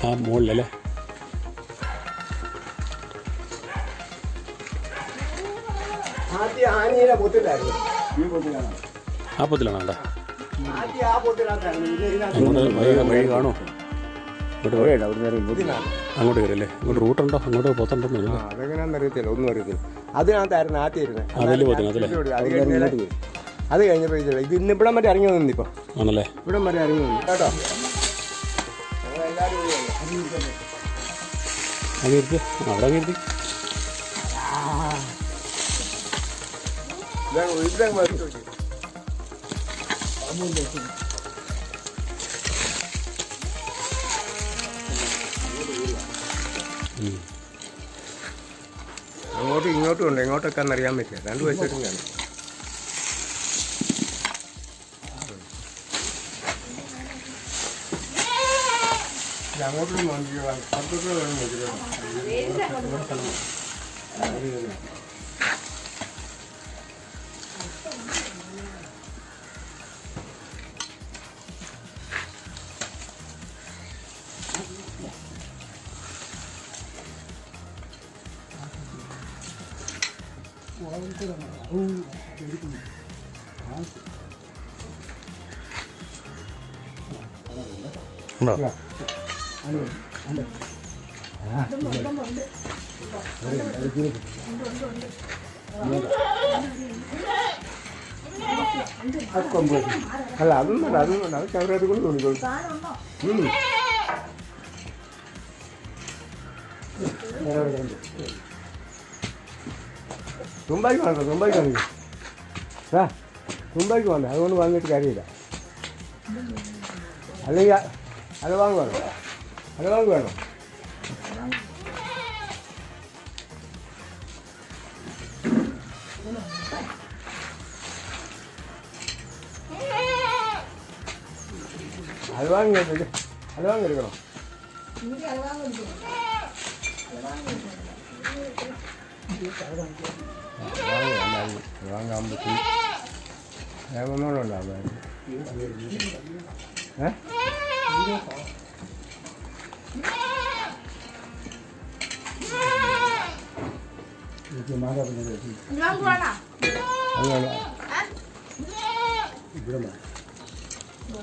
ആ മുകളിലല്ലേ? ആദ്യം ആനയുടെ പൊത്തിലായിരുന്നു ഈ പൊത്തിലാണ് ആ പൊത്തിലാണോ അവിടെ വഴി കാണോ അങ്ങോട്ട് കയറിയല്ലേ ഇങ്ങോട്ട് റൂട്ടുണ്ടോ അങ്ങോട്ട് പോത്തുണ്ടോ ആ അതെങ്ങനെയാണെന്ന് അറിയത്തില്ല. ഒന്നും അറിയത്തില്ല. അതിനകത്തായിരുന്നു ആദ്യം ഇരുന്നത്? അത് കഴിഞ്ഞപ്പോൾ ഇതില്ല ഇത് ഇന്ന് ഇവിടം വരെ ഇറങ്ങി വന്നു ഇപ്പോൾ ആണല്ലേ? ഇവിടം വരെ ഇറങ്ങി വന്നു. കേട്ടോ? ഞങ്ങളെല്ലാവരും കൂടി വന്നു. അങ്ങ് ഇരുത്തി ആ, അവിടെ അങ്ങ് ഇരുത്തി ഉം. അങ്ങോട്ടും ഇങ്ങോട്ടും ഉണ്ട്. എങ്ങോട്ടൊക്കെ അറിയാൻ പറ്റില്ല. രണ്ട് വശത്തും കാണും. അങ്ങോട്ടും നോക്കിക്കോ, അപ്പുറത്തോട്ടും വേണം. വെച്ച്. അല്ല അതൊന്നും വേണ്ട അതൊന്നും വേണ്ട. അത് കവറേത് കൊണ്ട് തോന്നിക്കോളും? തുമ്പായിക്ക് വേണ്ട തുമ്പായിക്ക് വാങ്ങിക്കോ ആ തുമ്പായിക്ക് വേണ്ട. അതുകൊണ്ട് വാങ്ങിയിട്ട് കാര്യമില്ല. അല്ലെങ്കിൽ അ- അത് വാങ്ങുവാണോ അത് വാങ്ങുവാണോ അത് വാങ്ങി അത് വാങ്ങിയെടുക്കണം വാങ്ങാകുമ്പോഴത്തേക്കും ഏ?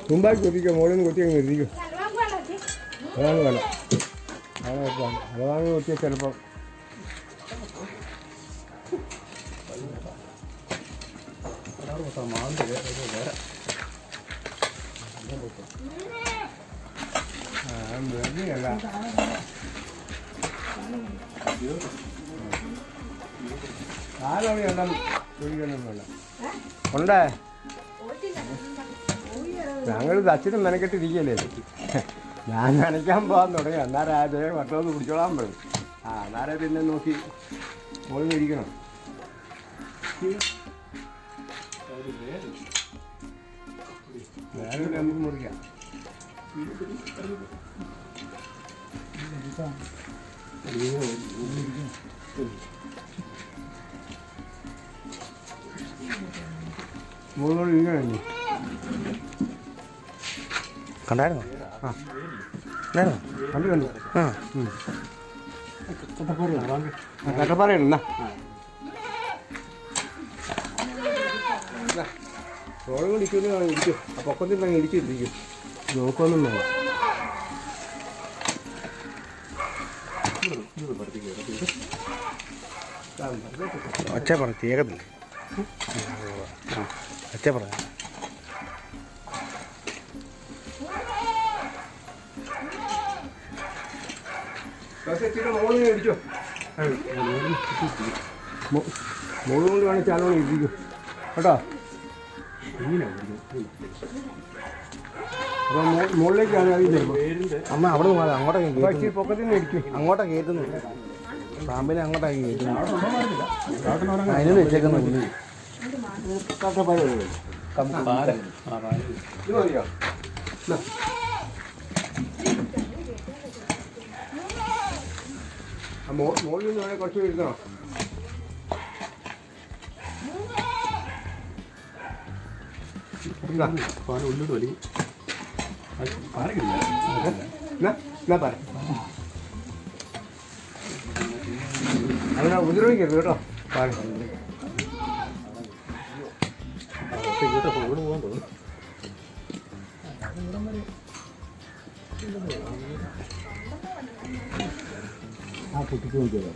തുമ്പാക്കി കൊത്തിക്കോ മോളിൽ നിന്ന് കൊത്തി അങ്ങ് എത്തിക്കോ അതാണ് വേണം. അതാണ് കൊത്തിയ അത് ഉണ്ടേ? ഞങ്ങൾ അച്ഛനും മെനക്കെട്ടിരിക്കല്ലേ ഞാൻ നനയ്ക്കാൻ പോകാൻ തുടങ്ങി. അന്നേരം അതേ വട്ടമൊന്ന് പിടിച്ചോളാൻ പറയും ആ അന്നേരം പിന്നെ നോക്കി പോയിരിക്കണം വേറെ നമുക്ക് മുറിക്കാം. ഇരിക്കണം ഇനി. കണ്ടായിരുന്നോ? ആ. കണ്ടായിരുന്നോ? കണ്ടു കണ്ടു. ആ. കട്ടപ്പാറയാണ് എന്നാ. റോഡ് കൂടി ഇരിക്കുന്നു ഇരിക്കും. ആ പൊക്കത്തിൽ നോക്കൊന്നും വേണം ഒച്ച പറഞ്ഞു കേൾക്കത്തില്ല അച്ഛ പറഞ്ഞു മോൾ കൊണ്ട് വേണം ചാലോണം ഇരിക്കും കേട്ടോ അപ്പൊ മുകളിലേക്കാണ് അമ്മ അവിടെ നിന്ന് അങ്ങോട്ടൊക്കെ പൊക്കത്തിൽ നിന്ന് ഇരിക്കും. അങ്ങോട്ടാ കയറ്റുന്നു പാമ്പിനെ അങ്ങോട്ടാക്കി കയറ്റുന്നു അതിന് വെച്ചേക്കുന്ന ഉള്ളി മോളിൽ നിന്ന് കുറച്ച് ഇരുന്നോ എന്നാ എന്നാ എന്നാ പറ അങ്ങനെ ഉപദ്രവിക്കരുത് കേട്ടോ. ആ കുട്ടിക്ക് നോക്കിയതോ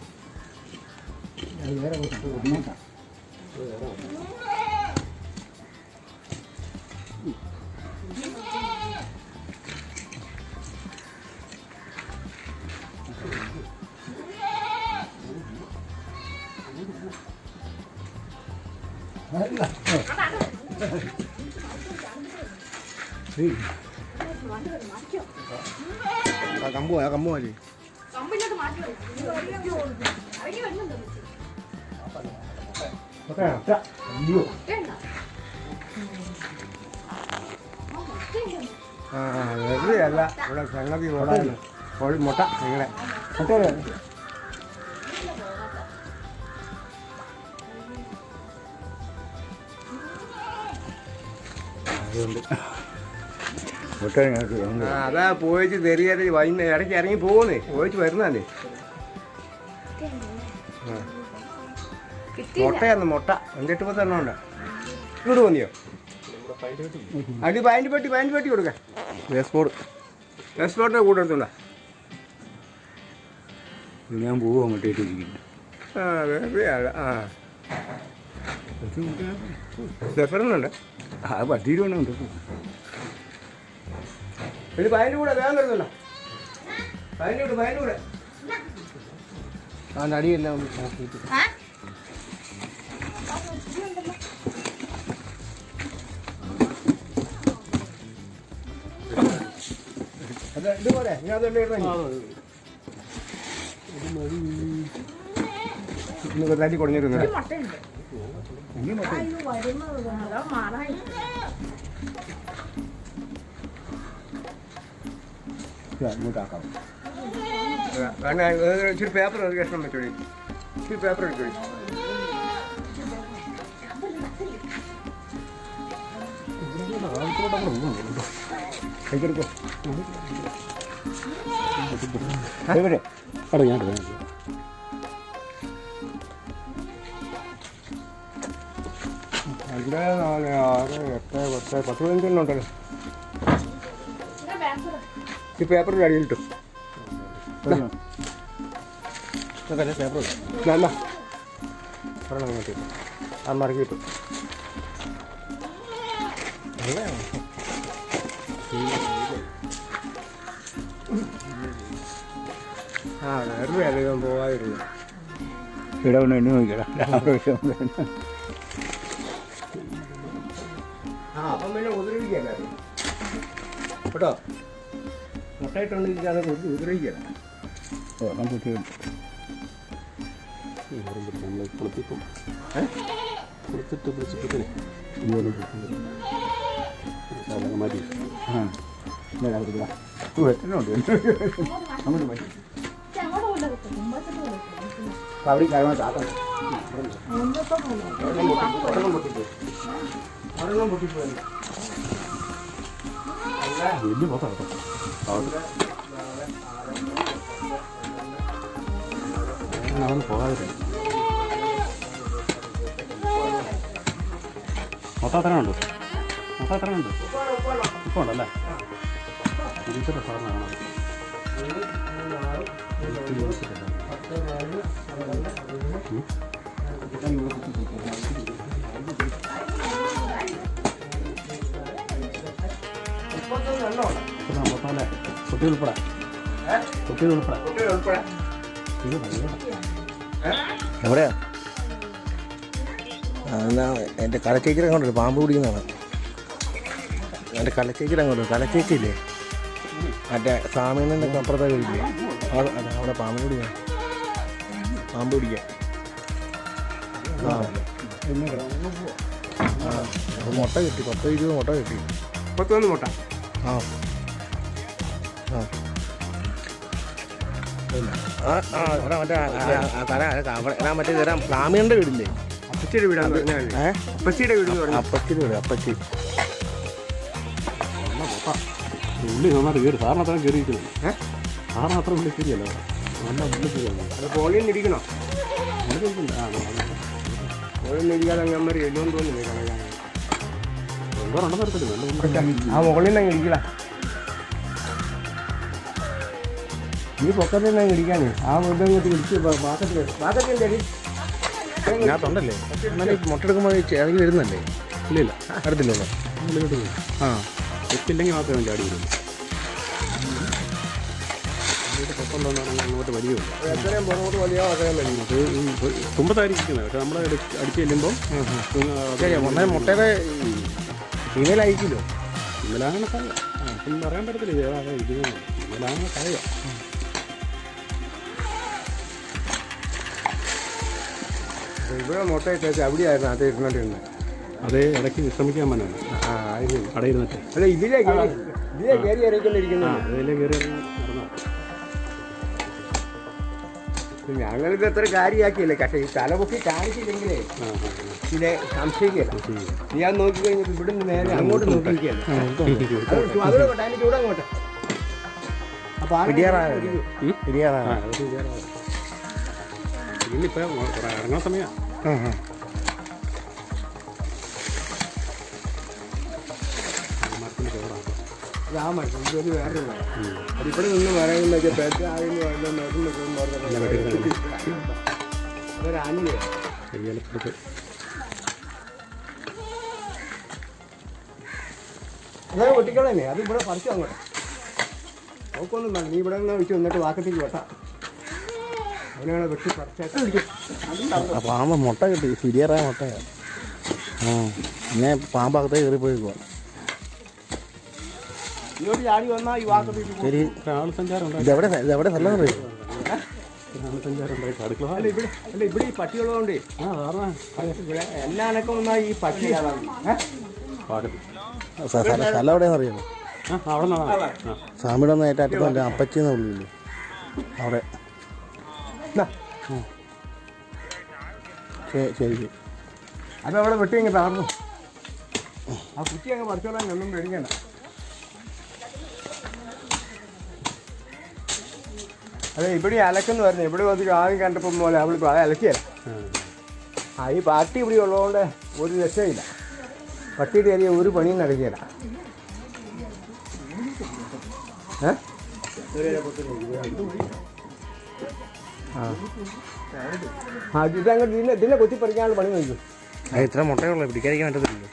അത് വേറെ ഒന്നേക്കാം ആ കമ്പ് പോയി, ആ കമ്പ് മതി കമ്പിലോട്ട് മാറ്റി ഇറങ്ങി വരുന്നുണ്ടോ ആ വെറുതെ അല്ല ഇവിടെ സംഗതി ഓടാണ് കോഴി മുട്ട നിങ്ങളെ മുട്ട ആ, അതാ പോയിച്ച് തെരിയാതെ വൈകുന്ന ഇടയ്ക്ക് ഇറങ്ങി പോകുന്നേ പോയിച്ച് വരുന്നതല്ലേ മുട്ടയാന്ന് മുട്ട. അഞ്ചെട്ട് പത്തെണ്ണം ഉണ്ട്? ഇങ്ങോട്ട് പോന്നിയോ അടി പാന്റ് പെട്ടി പാന്റ് പെട്ടി കൊടുക്ക. വേസ്പോർട്ട് ബോർഡ് എക്സ്പോർട്ടിന്റെ കൂടെ എടുത്തുണ്ടോ ഞാൻ പോവും അങ്ങോട്ടേക്ക് ഇരിക്കുന്നു ആ വേറെ ആ. സെഫറിനുണ്ട് ആ പത്തിരുവണ്ണുണ്ട് ഒരു പയന്റെ കൂടെ വേഗം എടുത്തുണ്ട പയന്റെ കൂടെ പയന്റെ കൂടെ അവന്റെ അടിയെല്ലാം ഒന്ന് നോക്കിയിട്ട് ഞാൻ അതുകൊണ്ട് ഇടുന്നു തല്ലി കൊടുഞ്ഞിരുന്നത് മുട്ടയുണ്ട്. അയ്യോ അങ്ങോട്ടാക്കാം കാരണം ഇച്ചിരി പേപ്പർ ഒരു കഷ്ണം വെച്ചോളി. ഇച്ചിരി പേപ്പർ എടുക്കോളി അവിടെ ഞാൻ. രണ്ട് നാല് ആറ് എട്ട് പത്ത് പത്ത് പതിനഞ്ചെണ്ണം ഉണ്ടല്ലോ. ഈ പേപ്പറിന്റെ അടിയിലിട്ടു പേപ്പർ നല്ല ഒരെണ്ണം. ആ മറക്കി കിട്ടും ആ വെറുതെ അധികം പോവാതിരുന്നു ഇവിടെ ഒന്ന് എണ്ണി നോക്കിയടാ മുട്ടയിട്ടുണ്ടെങ്കിൽ അത് ഉപദ്രവിക്കുകയല്ല ഒരെണ്ണം കുട്ടിയുണ്ട് നമ്മൾ കുളിപ്പിക്കും. കുളിച്ചിട്ട് കുളിച്ചിട്ട് ആ. ഇവിടെ അവിടെ അങ്ങോട്ട് പൊട്ടിപ്പോയി. വലിയ കേട്ടോ. അവൻ പോകാതെ മൊത്തം എത്ര ഉണ്ട് മൊത്തം എത്ര ഉണ്ട് ഇപ്പോൾ ഉണ്ടല്ലേ ഇരുപത്തെട്ട് സാധനമാണ് മൊത്തം കുട്ടി ഉൾപ്പെടെ. കുട്ടി ഉൾപ്പെടെ. എവിടെയാ? എന്നാ എന്റെ കലച്ചേച്ചിയുടെ അങ്ങോട്ട് പാമ്പ് പിടിക്കുന്നതാണ്. എന്റെ കലച്ചേച്ചിയുടെ അങ്ങോട്ട് കലച്ചേച്ചിയില്ലേ മറ്റേ സാമീനന്റെ അപ്പുറത്തെ കഴിക്കില്ലേ അതെ, അവിടെ പാമ്പ് പിടിക്കാൻ. പാമ്പ് പിടിക്കാൻ. ആ. മുട്ട കിട്ടി. പത്ത് ഇരുപത് മുട്ട കിട്ടി. പത്തൊന്ന് മുട്ട. ആ. മറ്റേ തരാം ബ്രാഹ്മണന്റെ വീടില്ലേ അപ്പച്ചിയുടെ വീടാണ് അപ്പച്ചിയുടെ വീട് അപ്പച്ചിന്റെ വീട് അപ്പച്ചി ഉള്ളി നന്നായിട്ട് കയറി സാറിന് അത്രയും കയറിയിരിക്കുന്നു ഏ? സാറിന് അത്ര ഉള്ളി ശരിയല്ല നല്ല ഉള്ളി ശരിയാണ് അത് ഇരിക്കണോ നിന്ന് ഇരിക്കാതെ അങ്ങ് എല്ലോന്ന് തോന്നുന്നു കളയാൻ എന്തോ ഉണ്ടെന്ന് എടുത്തില്ല നല്ല ഉള്ളി ആ മുകളിൽ അങ്ങ് ഇരിക്കല നീ പൊക്കത്തിൽ നിന്ന് അങ്ങ് ആ വെറുതെ കൂട്ടി ഇടിച്ച് ഞാൻ തൊണ്ടല്ലേ എന്നാലും ഈ മുട്ട എടുക്കുമ്പോൾ ഇറങ്ങി വരുന്നല്ലേ? ഇല്ല ഇല്ല പോയി ആ എത്തില്ലെങ്കിൽ മാത്രമേ ചാടി വരുള്ളൂ പറഞ്ഞാൽ അങ്ങോട്ട് വലിയ തുമ്പത്തായിരിക്കുന്നത് പക്ഷെ നമ്മൾ അടിച്ച് ചെല്ലുമ്പോൾ മുട്ടയുടെ ഫീമെയിൽ അയക്കില്ലോ അപ്പം പറയാൻ പറ്റത്തില്ല. ഏതാ ഇത് ഇവിടെ മുട്ട ഇട്ടേച്ച് അവിടെയായിരുന്നു അത് ഇരുന്നിട്ടുണ്ട് അതേ ഇടയ്ക്ക് വിശ്രമിക്കാൻ പറ്റാണ് ആ അതിന് അവിടെ ഇരുന്നിട്ട്. അല്ല ഇതിലേ കയറി ഇതിലേ കയറി ഇറങ്ങിക്കൊണ്ടിരിക്കുന്നു അതിലെ കയറി എത്ര കാര്യമാക്കിയില്ലേ. പക്ഷേ ഈ തലപൊക്കി കാണിച്ചില്ലെങ്കിലേ സംശയിക്കാം. ഇതിനെ സംശയിക്കില്ല ഞാൻ നോക്കി ഇവിടെ നിന്ന് നേരെ അങ്ങോട്ട് നോക്കിയിരിക്കുകയല്ലേ അപ്പൊ അതോടെ ചൂട് അങ്ങോട്ട് അപ്പോൾ ആ പിടിയാറായോ ഉം? പിടിയാറായോ ആ അത് ശരിയാണ്. ഇന്നിപ്പോ ഇറങ്ങുന്ന സമയം ആ വേറെ നിന്ന് പറയുന്ന അതെ അത് ഇവിടെ പറിച്ചു അങ്ങോട്ട്. നോക്കൊന്നും നീ ഇവിടെ നിന്ന് വെച്ച് വന്നിട്ട് വാക്കത്തേക്ക് വെട്ടാം. അവനാണ് വെട്ടി പാമ്പ് മുട്ട കിട്ടി ശരിയറായ മുട്ടയാണ് ആ പിന്നെ പാമ്പകത്തെ കയറിപ്പോയിക്കോ ഇങ്ങോട്ട് ചാടി വന്നാൽ ഈ വാക്കത്തേക്ക് പോകും. ശരി. ഇതെവിടെ ഇതെവിടെ സ്ഥലം അല്ല ഇവിടെ ഈ ഇവിടെ എല്ലാ അനക്കം വന്നാൽ ഈ സ്ഥ- സ്ഥലം എവിടെയാണെന്ന് അറിയാമോ? സ്വാമിയുടെ ഒന്ന് ഏറ്റവും അപ്പച്ചി എന്ന് വിളിക്കില്ലേ അവിടെ. ശരി ശരി ശരി. അവിടെ വെട്ടി അങ്ങ് തകർന്നു. ആ കുറ്റി അങ്ങ് പറിച്ചോളാൻ ഒന്നും പേടിക്കണ്ട. അതെ ഇവിടെ അലക്കെന്ന് പറഞ്ഞു ഇവിടെ വന്നിട്ട് ആദ്യം കണ്ടപ്പോൾ പോലെ അവൾ അലക്കിയല്ല ആ ഈ പാർട്ടി ഇവിടെ ഉള്ളതുകൊണ്ട് ഒരു രക്ഷയില്ല. പട്ടിയുടെ ഏരിയ ഒരു പണിയും നടക്കിയല്ല ഏ? ആ ആ ഇതങ്ങോട്ട് ഇതിനെ ഇതിനെ കൊത്തി പറിക്കാനുള്ള പണി നോക്കും. അത് ഇത്ര മുട്ടയുള്ളൂ. പിടിക്കാതിരിക്കാൻ പറ്റത്തില്ലല്ലോ.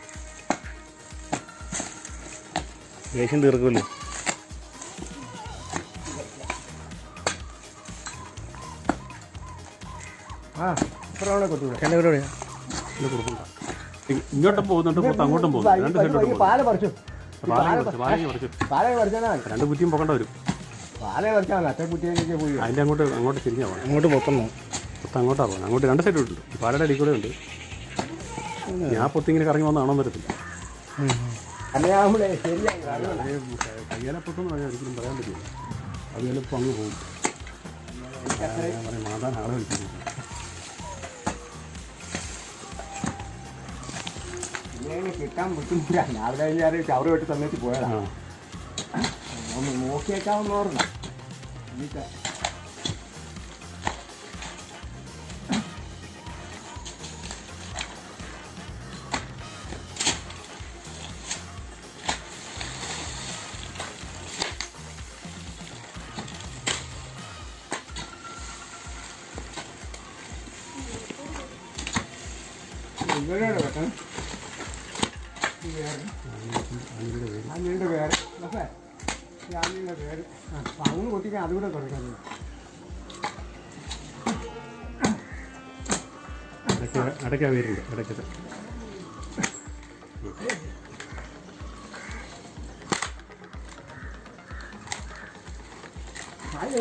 ദേഷ്യം തീർക്കുമല്ലോ. ആ കുറുപ്പുണ്ടാ ഇങ്ങോട്ടും പോകുന്നുണ്ട് പുറത്ത് അങ്ങോട്ടും പോകുന്നു രണ്ട് സൈഡിലോട്ട് പാല പറിച്ചു. പറിച്ചു രണ്ട് കുറ്റിയും പോകേണ്ട വരും. അതിന്റെ അങ്ങോട്ട് അങ്ങോട്ട് തിരിഞ്ഞാ പോകണം. അങ്ങോട്ട് പൊത്തണം. പുറത്ത് അങ്ങോട്ടാ പോകണം. അങ്ങോട്ട് രണ്ട് സൈഡ് ഉണ്ട് പാലയുടെ അടിക്കൂടെ കൂടെ ഉണ്ട്. ഞാൻ പൊത്തി ഇങ്ങനെ കറങ്ങി വന്നാണോ വരത്തില്ല കയ്യാലെ പൊട്ടെന്ന് പറഞ്ഞാൽ ഒരിക്കലും പറയാൻ പറ്റില്ല. അത് ചിലപ്പോൾ അങ്ങ് പോകും. ഞാൻ പറയും മാതാൻ ആളെ വിളിക്കുന്നു കിട്ടാൻ ബുദ്ധിമുട്ടാ. രാവിലെ കഴിഞ്ഞാൽ ചവറ് വെട്ടി സമയത്ത് പോയതാ. ആ. ഒന്ന് നോക്കിയേക്കാവുന്ന ഓർമ്മ.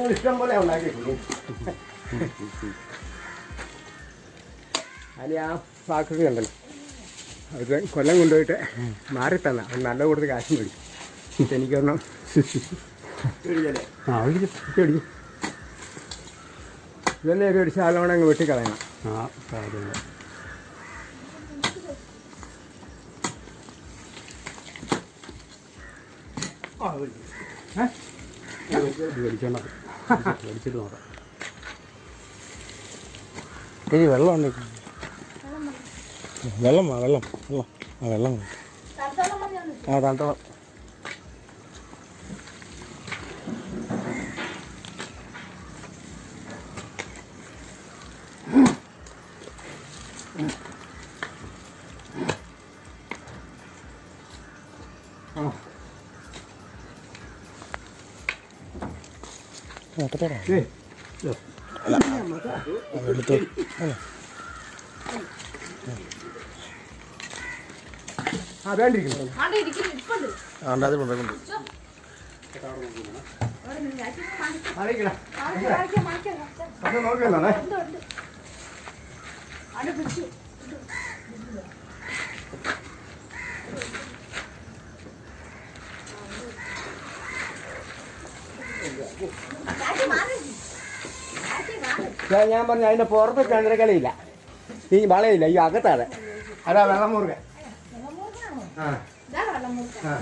ഇഷ്ടം പോലെ ഉണ്ടാക്കിയിട്ടുണ്ട് അതിൽ ആ പാക്കറി ഉണ്ടല്ലോ അത് കൊല്ലം കൊണ്ടുപോയിട്ട് മാറി തന്ന അവൻ നല്ല കൊടുത്ത് കാശും മേടിക്കും എനിക്കൊരെണ്ണം ആ ഒഴിക്കും ഇതന്നെ ഒരു ശാലോണങ്ങ് വെട്ടിക്കളയണം. ആ കാര്യങ്ങൾ ഇനി വെള്ളം വെള്ളം വെള്ളം വെള്ളം. ആ വെള്ളം ആ തണുത്തോളം. നോക്കത്തോടാ എടുത്തു അല്ല. ആ വേണ്ടിയിരിക്കുന്നു ആണ്ടാതി കൊണ്ടുണ്ട് അവിടെ നിന്ന് ഞാൻ ഇച്ചിരി മാറ്റി- അറിയിക്കണം മാറ്റി- മാറ്റി- മാറ്റി വെക്കാം. അത് നോക്കിയല്ലോ ഉണ്ട്, ഉണ്ട്. അവിടെ പിടിച്ചു. കാറ്റ് മാറി. കാറ്റ് മാറി. ഞാൻ- ഞാൻ പറഞ്ഞു അതിന്റെ പുറത്ത് ചന്ദ്രകലയില്ല. ഈ വളയില്ല ഈ അകത്താണ്. അതാ വെള്ളം മുറുകൻ മൂർഖനാണോ? ആ.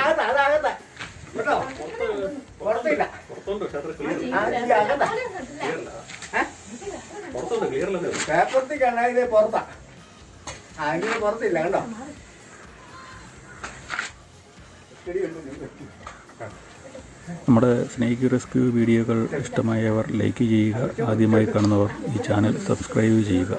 അകത്താ? അതകത്താ കേട്ടോ? പുറത്തില്ല. പേപ്പറത്തിൽ കണ്ടാൽ ഇത് പുറത്താ. അങ്ങനെ ഇതിന് പുറത്തില്ല കണ്ടോ നമ്മുടെ സ്നേക്ക് റെസ്ക്യൂ വീഡിയോകൾ ഇഷ്ടമായവർ ലൈക്ക് ചെയ്യുക. ആദ്യമായി കാണുന്നവർ ഈ ചാനൽ സബ്സ്ക്രൈബ് ചെയ്യുക.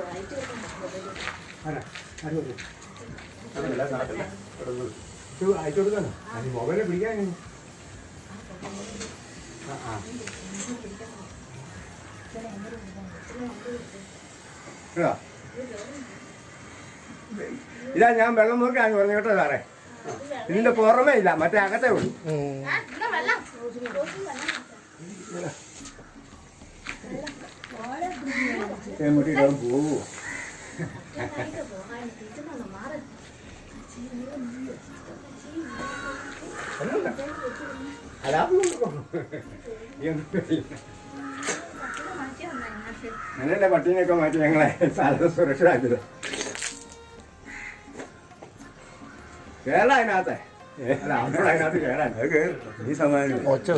ഇത് ഞാൻ വെള്ളം നോക്കാൻ പറഞ്ഞു കേട്ടോ സാറേ. ഇതിന്റെ പുറമേ ഇല്ല മറ്റേ അകത്തേ ഉള്ളൂ. പോവോ അങ്ങനെ പട്ടീനെയൊക്കെ മാറ്റി ഞങ്ങളെ സ്ഥലത്ത് സുരക്ഷിതാക്കിയത് കേരള അതിനകത്തെ അല്ല അവിടെ അതിനകത്ത് കേറാൻ. അത് കേറും. ഈ സമാധാനം ഒച്ച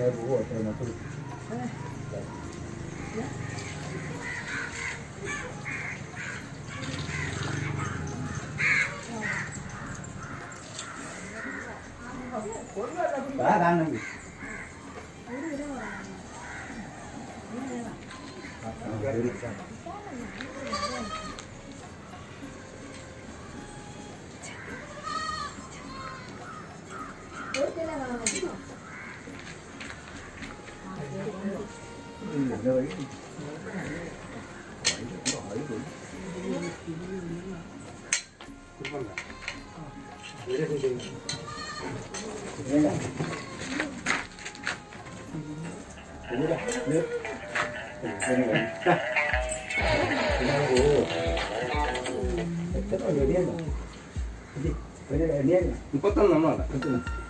掰不过天呐这 മുപ്പത്തൊന്നെണ്ണമല്ല ആ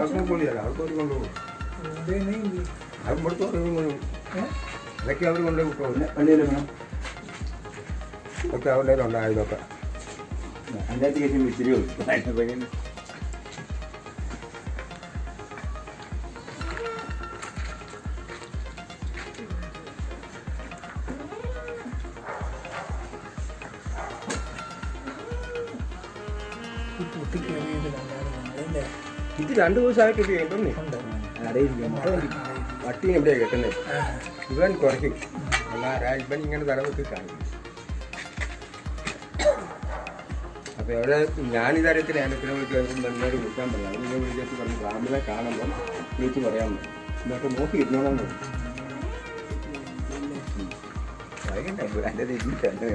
അതൊക്കെ പൊളിയല്ല അവർക്ക് അവർ കൊണ്ടുപോകും. അത് ഇവിടുത്തെ ഇതൊക്കെ അവർ കൊണ്ടുപോയി വിട്ടു. വണ്ടിയിൽ വേണം. ഇതൊക്കെ അവരുടെ ഉണ്ടായതൊക്കെ അതിനകത്ത് കയറ്റി ഇച്ചിരി അതിന്റെ രണ്ടു ദിവസമായി കിട്ടി കേട്ടോന്നേ അറിയില്ല എവിടെയാ കെട്ടുന്നത് ഇവൻ കുറയ്ക്കും. അല്ലാ ഇവൻ ഇങ്ങനെ തലവെത്തി കാണിക്കും. അപ്പോൾ അവിടെ തരത്തിൽ ഏലത്തിനെ വിളിച്ച് എന്നോട് വിളിക്കാൻ പറ്റില്ല നിങ്ങൾ വിളിച്ചു പറഞ്ഞു പാമ്പിനെ കാണുമ്പോൾ വിളിച്ച് പറയാൻ പറ്റും എന്നിട്ട് നോക്കി ഇരുന്നോളാം. വൈകിട്ട് എന്റെ രീതിയിൽ കണ്ടേ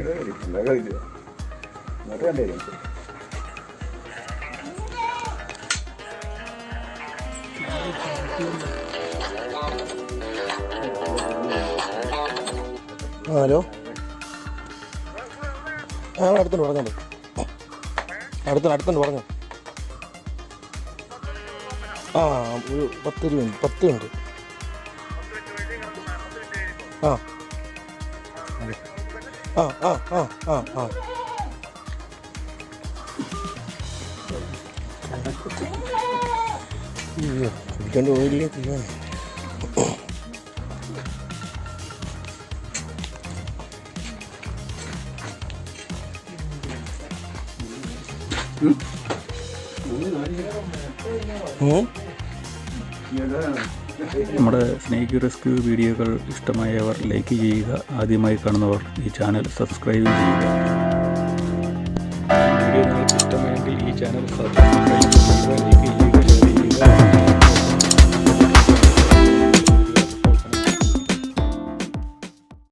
ഹലോ. ആ അടുത്തുണ്ട് പറഞ്ഞോണ്ട് അടുത്തുണ്ട് അടുത്തുണ്ട് പറഞ്ഞോ. ആ ഒരു പത്ത് രൂപ പത്ത് ഉണ്ട്. ആ. ആ ആ ആ ആ ആ. അയ്യോ ഉം നമ്മുടെ സ്നേക്ക് റെസ്ക്യൂ വീഡിയോകൾ ഇഷ്ടമായവർ ലൈക്ക് ചെയ്യുക. ആദ്യമായി കാണുന്നവർ ഈ ചാനൽ സബ്സ്ക്രൈബ് ചെയ്യുക.